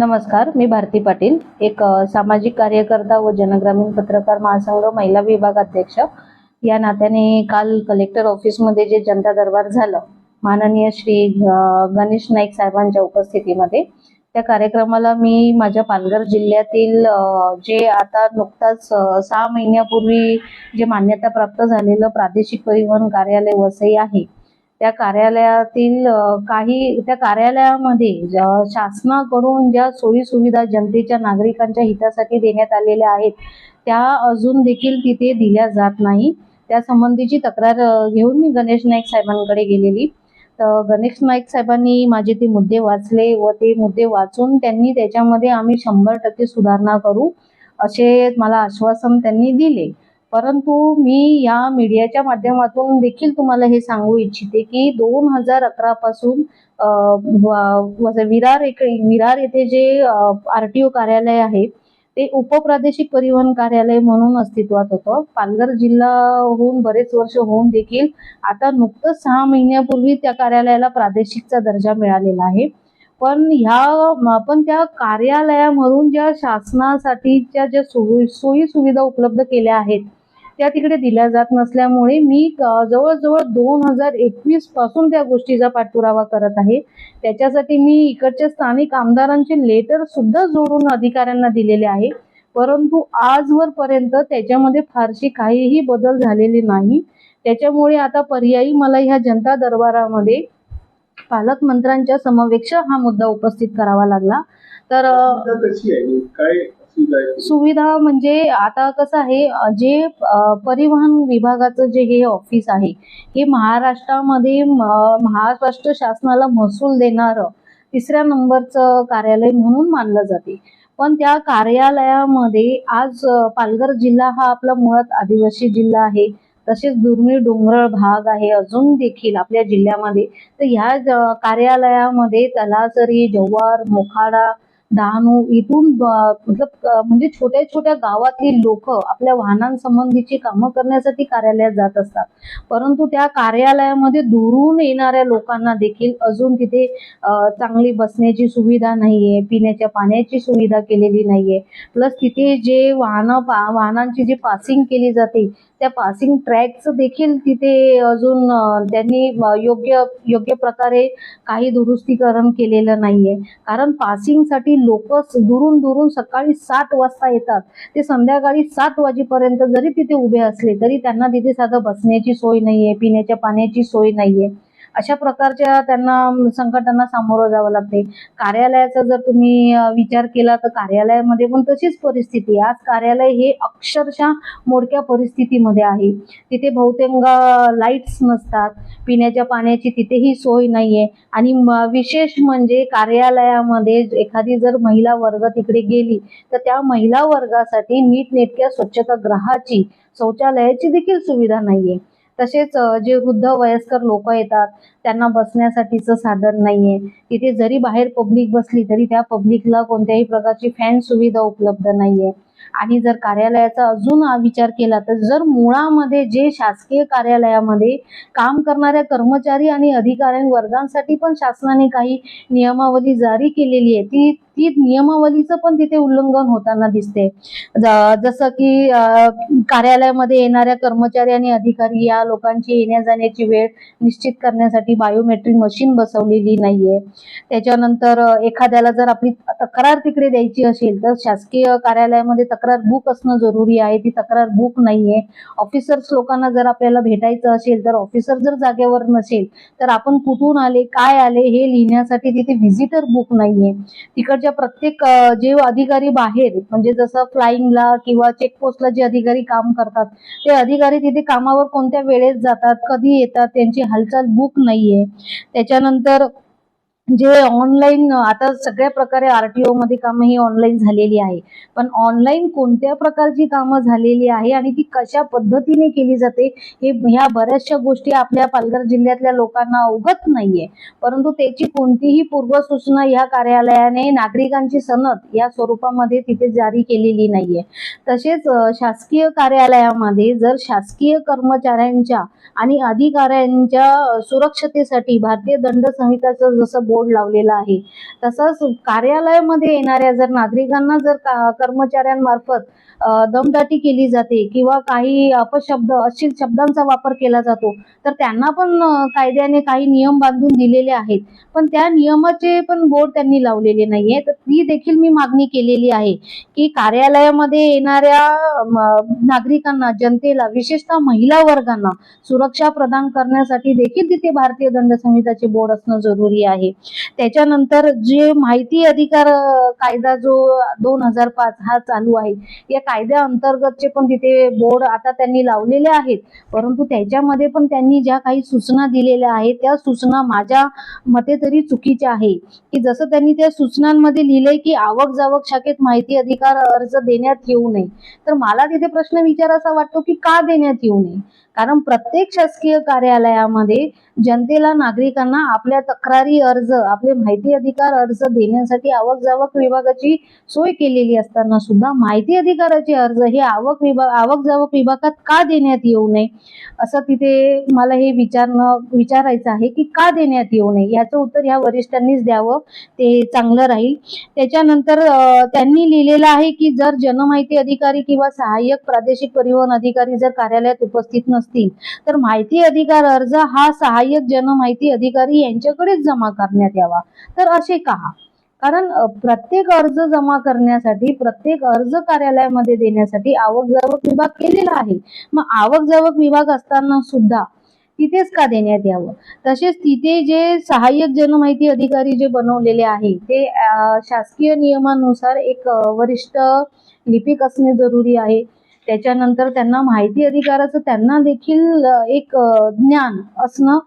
नमस्कार मी भारती पाटील. एक सामाजिक कार्यकर्ता व जनग्रामीण पत्रकार महासंघ महिला विभाग अध्यक्ष. या नात्याने काल कलेक्टर ऑफिसमध्ये जे जनता दरबार झालं माननीय श्री गणेश नाईक साहेबांच्या उपस्थितीमध्ये त्या कार्यक्रमाला मी माझ्या पालघर जिल्ह्यातील जे आता नुकताच सहा महिन्यापूर्वी जे मान्यता प्राप्त झालेलं प्रादेशिक परिवहन कार्यालय वसई आहे त्या कार्यालयातील काही त्या कार्यालयामध्ये शासनाकडून ज्या सोयी सुविधा जनतेच्या नागरिकांच्या हितासाठी देण्यात आलेल्या आहेत त्या अजून देखील तिथे दिल्या जात नाही. त्या संबंधीची तक्रार घेऊन मी गणेश नाईक साहेबांकडे गेलेली. तर गणेश नाईक साहेबांनी माझे ते मुद्दे वाचले व ते मुद्दे वाचून त्यांनी त्याच्यामध्ये आम्ही शंभर टक्के सुधारणा करू असे मला आश्वासन त्यांनी दिले. परंतु मी या मीडियाच्या माध्यमातून देखील तुम्हाला हे सांगू इच्छिते की दोन हजार अकरा पासून विरार एक विरार येथे जे आर टी ओ कार्यालय आहे ते उपप्रादेशिक परिवहन कार्यालय म्हणून अस्तित्वात होतं. पालघर जिल्हा होऊन बरेच वर्ष होऊन देखील आता नुकतंच सहा महिन्यापूर्वी त्या कार्यालयाला प्रादेशिकचा दर्जा मिळालेला आहे. पण ह्या पण त्या कार्यालयामधून ज्या शासनासाठीच्या ज्या सोयी सोयी सुविधा उपलब्ध केल्या आहेत त्या तिकडे दिल्या जात नसल्यामुळे मी जवळजवळ दोन हजार एकवीसपासून त्या गोष्टीचा पाठपुरावा करत आहे. त्याच्यासाठी मी इकडच्या स्थानिक आमदारांचे लेटर सुद्धा जोडून अधिकाऱ्यांना दिलेले आहे. परंतु आजवर पर्यंत त्याच्यामध्ये फारशी काहीही बदल झालेले नाही. त्याच्यामुळे आता पर्यायी मला ह्या जनता दरबारामध्ये पालकमंत्र्यांच्या समवेक्ष हा मुद्दा उपस्थित करावा लागला. तर कशी आहे? काय सुविधा म्हणजे आता कसं आहे जे परिवहन विभागाचं जे हे ऑफिस आहे हे महाराष्ट्रामध्ये महाराष्ट्र शासनाला महसूल देणारं तिसऱ्या नंबरचं कार्यालय म्हणून मानलं जाते. पण त्या कार्यालयामध्ये आज पालघर जिल्हा हा आपला मुळात आदिवासी जिल्हा आहे तसेच दुर्मिळ डोंगराळ भाग आहे अजून देखील आपल्या जिल्ह्यामध्ये तर ह्या कार्यालयामध्ये तलासरी जव्हार मोखाडा डहाणू इथून मतलब म्हणजे छोट्या छोट्या गावातली लोक आपल्या वाहनांसंबंधीची कामं करण्यासाठी कार्यालयात जात असतात. परंतु त्या कार्यालयामध्ये दुरून येणाऱ्या लोकांना देखील अजून तिथे चांगली बसण्याची सुविधा नाहीये पिण्याच्या पाण्याची सुविधा केलेली नाहीये. प्लस तिथे जे वाहनं वाहनांची जी पासिंग केली जाते त्या पासिंग ट्रॅकचं देखील तिथे अजून त्यांनी योग्य योग्य प्रकारे काही दुरुस्तीकरण केलेलं नाहीये. कारण पासिंगसाठी लोक दुरून दुरून सकाळी सात वाजता येतात. ते संध्याकाळी सात वाजेपर्यंत जरी तिथे उभे असले तरी त्यांना तिथे साधं बसण्याची सोय नाहीये पिण्याच्या पाण्याची सोय नाहीये. अशा प्रकारच्या त्यांना संकटांना सामोरं जावं लागते. कार्यालयाचा जर तुम्ही विचार केला तर कार्यालयामध्ये पण तशीच परिस्थिती आहे. आज कार्यालय हे अक्षरशः मोडक्या परिस्थितीमध्ये आहे. तिथे बहुतेक लाईट्स नसतात. पिण्याच्या पाण्याची तिथेही सोय नाहीये. आणि म- विशेष म्हणजे कार्यालयामध्ये एखादी जर महिला वर्ग तिकडे गेली तर त्या महिला वर्गासाठी नीटनेटक्या स्वच्छतागृहाची शौचालयाची देखील सुविधा नाहीये. तसेच जे वृद्ध वयस्कर लोक येतात त्यांना बसण्यासाठीचं साधन नाहीये. तिथे जरी बाहेर पब्लिक बसली तरी त्या पब्लिकला कोणत्याही प्रकारची फॅन सुविधा उपलब्ध नाहीये. आणि जर कार्यालयाचा अजून विचार केला तर जर मुळामध्ये जे शासकीय कार्यालयामध्ये काम करणाऱ्या कर्मचारी आणि अधिकारी वर्गांसाठी पण शासनाने काही नियमावली जारी केलेली आहे ती ती नियमावलीचं पण तिथे उल्लंघन होताना दिसते. जसं की कार्यालयामध्ये येणाऱ्या कर्मचारी आणि अधिकारी या लोकांची येण्या जाण्याची वेळ निश्चित करण्यासाठी बायोमेट्रिक मशीन बसवलेली नाहीये. त्याच्यानंतर एखाद्याला जर आपली तक्रार तिकडे द्यायची असेल तर शासकीय कार्यालयामध्ये तक्रार बुक असणं जरुरी आहे. ती तक्रार बुक नाहीये. ऑफिसर्स लोकांना जर आपल्याला भेटायचं असेल तर ऑफिसर जर जागेवर नसेल तर आपण कुठून आले काय आले हे लिहिण्यासाठी तिथे व्हिजिटर बुक नाहीये. तिकडच्या म्हणजे प्रत्येक जे अधिकारी बाहेर म्हणजे जसं फ्लाईंगला किंवा चेकपोस्टला जे अधिकारी काम करतात ते अधिकारी तिथे कामावर कोणत्या वेळेत जातात कधी येतात त्यांची हालचाल बुक नाहीये. त्याच्यानंतर म्हणजे जे ऑनलाईन आता सगळ्या प्रकारे आरटीओ मध्ये कामं ही ऑनलाईन झालेली आहे. पण ऑनलाईन कोणत्या प्रकारची कामं झालेली आहे आणि ती कशा पद्धतीने केली जाते हे ह्या बऱ्याचशा गोष्टी आपल्या पालघर जिल्ह्यातल्या लोकांना अवगत नाहीये. परंतु त्याची कोणतीही पूर्वसूचना या कार्यालयाने नागरिकांची सनद या स्वरूपामध्ये तिथे जारी केलेली नाहीये. तसेच शासकीय कार्यालयामध्ये जर शासकीय कर्मचाऱ्यांच्या आणि अधिकाऱ्यांच्या सुरक्षतेसाठी भारतीय दंड संहिताचं जसं बोल बोर्ड लावलेला आहे. तसंच कार्यालयामध्ये येणाऱ्या जर नागरिकांना जर का- कर्मचाऱ्यांमार्फत दमदाटी केली जाते किंवा काही अपशब्द अशील शब्दांचा वापर केला जातो तर त्यांना पण कायद्याने काही नियम बांधून दिलेले आहेत. पण त्या नियमाचे पण बोर्ड त्यांनी लावलेले नाहीये. तर ती देखील मी मागणी केलेली आहे की कार्यालयामध्ये येणाऱ्या नागरिकांना जनतेला विशेषतः महिला वर्गांना सुरक्षा प्रदान करण्यासाठी देखील तिथे भारतीय दंड संहिताचे बोर्ड असणं जरुरी आहे. त्याच्यानंतर जे माहिती अधिकार कायदा जो दोन हजार पाच हा चालू आहे या कायद्या अंतर्गतचे पण तिथे बोर्ड आता त्यांनी लावलेले आहेत. परंतु त्याच्यामध्ये पण त्यांनी ज्या काही सूचना दिलेल्या आहेत त्या सूचना माझ्या मते तरी चुकीच्या आहे. की जसं त्यांनी त्या सूचनांमध्ये लिहिलंय की आवक जावक शाखेत माहिती अधिकार अर्ज देण्यात येऊ नये. तर मला तिथे प्रश्न विचारायचा वाटतो की का देण्यात येऊ नये? कारण प्रत्येक शासकीय कार्यालयामध्ये जनतेला नागरिकांना आपल्या तक्रारी अर्ज आपले माहिती अधिकार अर्ज देण्यासाठी आवक जावक विभागाची सोय केलेली असताना सुद्धा माहिती अधिकाराचे अर्ज हे आवक विभाग आवक जावक विभागात का देण्यात येऊ नये? असं तिथे मला हे विचारणं विचारायचं आहे की का देण्यात येऊ नये? याचं उत्तर ह्या वरिष्ठांनीच द्यावं ते चांगलं राहील. त्याच्यानंतर त्यांनी लिहिलेलं आहे की जर जनमाहिती अधिकारी किंवा सहाय्यक प्रादेशिक परिवहन अधिकारी जर कार्यालयात उपस्थित नसतील. तर माहिती अधिकार अर्ज हा सहाय्यक जनमाहिती अधिकारी यांच्याकडेच जमा करण्यात यावा. तर असे का कारण प्रत्येक अर्ज जमा करण्यासाठी प्रत्येक अर्ज कार्यालयामध्ये देण्यासाठी आवक जावक विभाग केलेला आहे. मग आवक जावक विभाग असताना सुद्धा तिथेच का देण्यात यावं? तसेच तिथे जे सहाय्यक जनमाहिती अधिकारी जे बनवलेले आहे ते शासकीय नियमानुसार एक वरिष्ठ लिपिक असणे जरुरी आहे. त्याच्यानंतर त्यांना माहिती अधिकाराचं त्यांना देखील एक ज्ञान असणं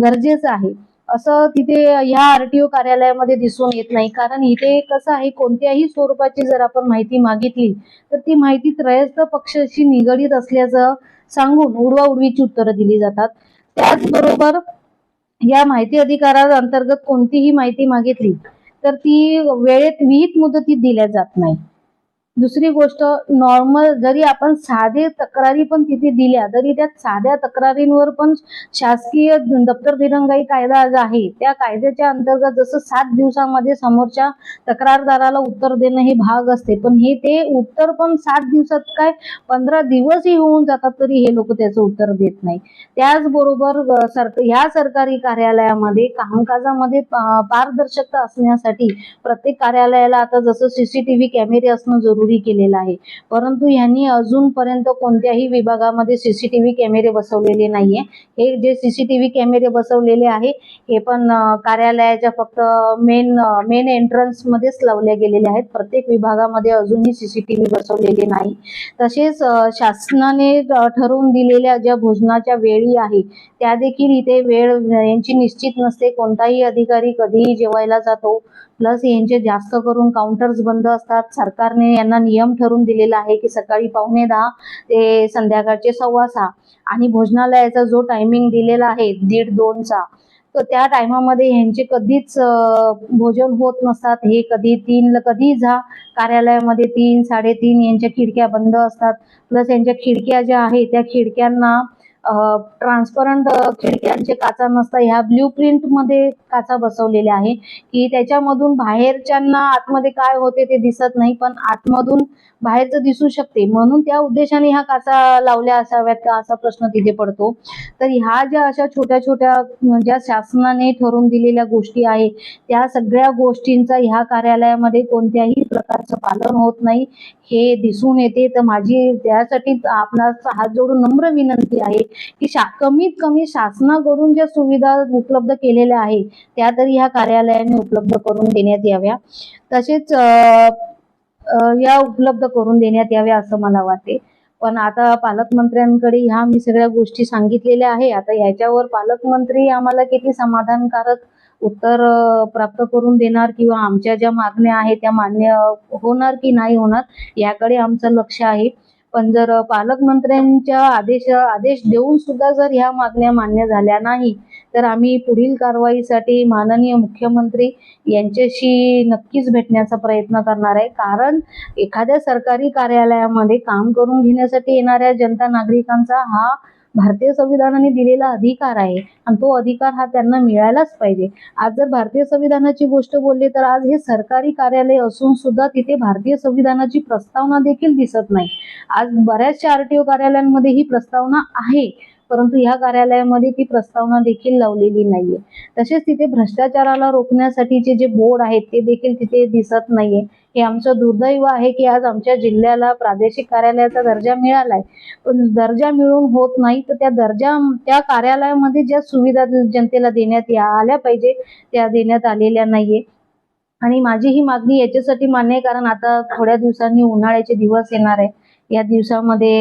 गरजेचं आहे. असं तिथे ह्या आरटीओ कार्यालयामध्ये दिसून येत नाही. कारण इथे कसं आहे कोणत्याही स्वरूपाची जर आपण माहिती मागितली तर ती माहिती त्रयस्थ पक्षाशी निगडीत असल्याचं सांगून उडवाउडवीची उत्तरं दिली जातात. त्याचबरोबर या माहिती अधिकारा अंतर्गत कोणतीही माहिती मागितली तर ती वेळेत विहित मुदतीत दिल्या जात नाही. दुसरी गोष्ट नॉर्मल जरी आपण साधे तक्रारी पण तिथे दिल्या तरी त्या साध्या तक्रारींवर पण शासकीय दप्तर दिरंगाई कायदा जो आहे त्या कायद्याच्या अंतर्गत जसं सात दिवसामध्ये समोरच्या तक्रारदाराला उत्तर देणं हे भाग असते पण हे ते उत्तर पण सात दिवसात काय पंधरा दिवसही होऊन जातात तरी हे लोक त्याचं उत्तर देत नाही. त्याचबरोबर सरक ह्या सरकारी कार्यालयामध्ये कामकाजामध्ये पारदर्शकता असण्यासाठी प्रत्येक कार्यालयाला आता जसं सीसीटीव्ही कॅमेरे असणं जरुरी केलेलं आहे. परंतु यांनी अजूनपर्यंत कोणत्याही विभागामध्ये सीसीटीव्ही कॅमेरे बसवलेले नाहीये. हे जे सीसीटीव्ही कॅमेरे बसवलेले आहे हे पण कार्यालयाच्या फक्त मेन मेन एंट्रन्स मध्येच लावले गेलेले आहेत. प्रत्येक विभागामध्ये अजूनही सीसीटीव्ही बसवलेले नाही. तसेच शासनाने ठरवून दिलेल्या ज्या भोजनाच्या वेळी आहे त्या देखील इथे वेळ यांची निश्चित नसते. कोणताही अधिकारी कधीही जेवायला जातो. प्लस यांचे जास्त करून काउंटर्स बंद असतात. सरकारने यांना नियम ठरवून दिलेला आहे की सकाळी पावणे दहा ते संध्याकाळचे सव्वा सहा आणि भोजनालयाचा जो टायमिंग दिलेला आहे दीड दोनचा तर त्या टायमामध्ये ह्यांचे कधीच भोजन होत नसतात. हे कधी तीन कधी जा कार्यालयामध्ये तीन साडेतीन यांच्या खिडक्या बंद असतात. प्लस यांच्या खिडक्या ज्या आहेत त्या खिडक्यांना ट्रान्सपरंट खिडक्यांचे काचा नसता. ह्या ब्ल्यू प्रिंटमध्ये काचा बसवलेल्या आहे की त्याच्यामधून बाहेरच्यांना आतमध्ये काय होते ते दिसत नाही पण आतमधून बाहेरचं दिसू शकते. म्हणून त्या उद्देशाने ह्या काचा लावल्या असाव्यात का असा प्रश्न तिथे पडतो. तर ह्या ज्या अशा छोट्या छोट्या ज्या शासनाने ठरवून दिलेल्या गोष्टी आहे त्या सगळ्या गोष्टींचा ह्या कार्यालयामध्ये कोणत्याही प्रकारचं पालन होत नाही. हे दिसून येते. तर माझी त्यासाठी आपणास हात जोडून नम्र विनंती आहे की शा कमीत कमी शासनाकडून ज्या सुविधा उपलब्ध केलेल्या आहेत त्या तरी ह्या कार्यालयाने उपलब्ध करून देण्यात याव्या. तसेच या उपलब्ध करून देण्यात याव्या असं मला वाटते. पण आता पालकमंत्र्यांकडे ह्या मी सगळ्या गोष्टी सांगितलेल्या आहे आता याच्यावर पालकमंत्री आम्हाला किती समाधानकारक उत्तर प्राप्त करून देणार किंवा आमच्या ज्या मागण्या आहेत त्या मान्य होणार की नाही होणार याकडे आमचं लक्ष आहे. पण जर पालकमंत्र्यांच्या आदेश आदेश देऊन सुद्धा जर ह्या मागण्या मान्य झाल्या नाही तर आम्ही पुढील कारवाईसाठी माननीय मुख्यमंत्री यांच्याशी नक्कीच भेटण्याचा प्रयत्न करणार आहे. कारण एखाद्या सरकारी कार्यालयामध्ये काम करून घेण्यासाठी येणाऱ्या जनता नागरिकांचा हा भारतीय संविधानाने दिलेला अधिकार आहे आणि तो अधिकार हा त्यांना मिळायलाच पाहिजे. आज जर भारतीय संविधानाची गोष्ट बोलली तर आज हे सरकारी कार्यालय असून सुद्धा तिथे भारतीय संविधानाची प्रस्तावना देखील दिसत नाही. आज बऱ्याचशा आरटीओ कार्यालयांमध्ये ही प्रस्तावना आहे परंतु ह्या कार्यालयामध्ये ती प्रस्तावना देखील लावलेली नाहीये. तसेच तिथे भ्रष्टाचाराला रोखण्यासाठीचे जे बोर्ड आहेत ते देखील तिथे दिसत नाहीये. हे आमचं दुर्दैव आहे की आज आमच्या जिल्ह्याला प्रादेशिक कार्यालयाचा दर्जा मिळालाय. पण दर्जा मिळून होत नाही तर त्या दर्जा त्या कार्यालयामध्ये ज्या सुविधा जनतेला देण्यात या आल्या पाहिजे त्या देण्यात आलेल्या नाहीये. आणि माझी ही मागणी याच्यासाठी मान्य आहे कारण आता थोड्या दिवसांनी उन्हाळ्याचे दिवस येणार आहे. या दिवसामध्ये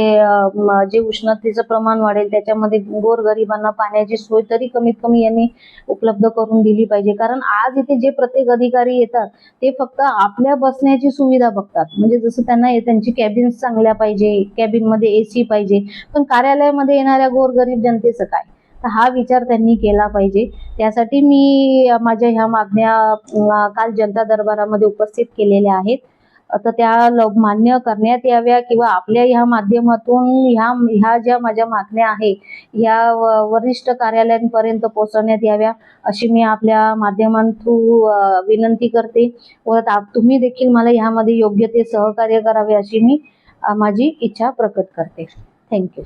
जे उष्णतेचं प्रमाण वाढेल त्याच्यामध्ये गोरगरिबांना पाण्याची सोय तरी कमीत कमी यांनी उपलब्ध करून दिली पाहिजे. कारण आज इथे जे प्रत्येक अधिकारी येतात ते फक्त आपल्या बसण्याची सुविधा बघतात. म्हणजे जसं त्यांना त्यांची कॅबिन्स चांगल्या पाहिजे कॅबिनमध्ये एसी पाहिजे पण कार्यालयामध्ये येणाऱ्या गोरगरीब जनतेचं काय? तर हा विचार त्यांनी केला पाहिजे. त्यासाठी मी माझ्या ह्या मागण्या काल जनता दरबारामध्ये उपस्थित केलेल्या आहेत. तर त्या मान्य करण्यात याव्या किंवा आपल्या ह्या माध्यमातून ह्या ह्या ज्या माझ्या मागण्या आहे या वरिष्ठ कार्यालयांपर्यंत पोहोचवण्यात याव्या अशी मी आपल्या माध्यमांथ्रू विनंती करते. व तुम्ही देखील मला ह्यामध्ये योग्य ते सहकार्य करावे अशी मी माझी इच्छा प्रकट करते. थँक्यू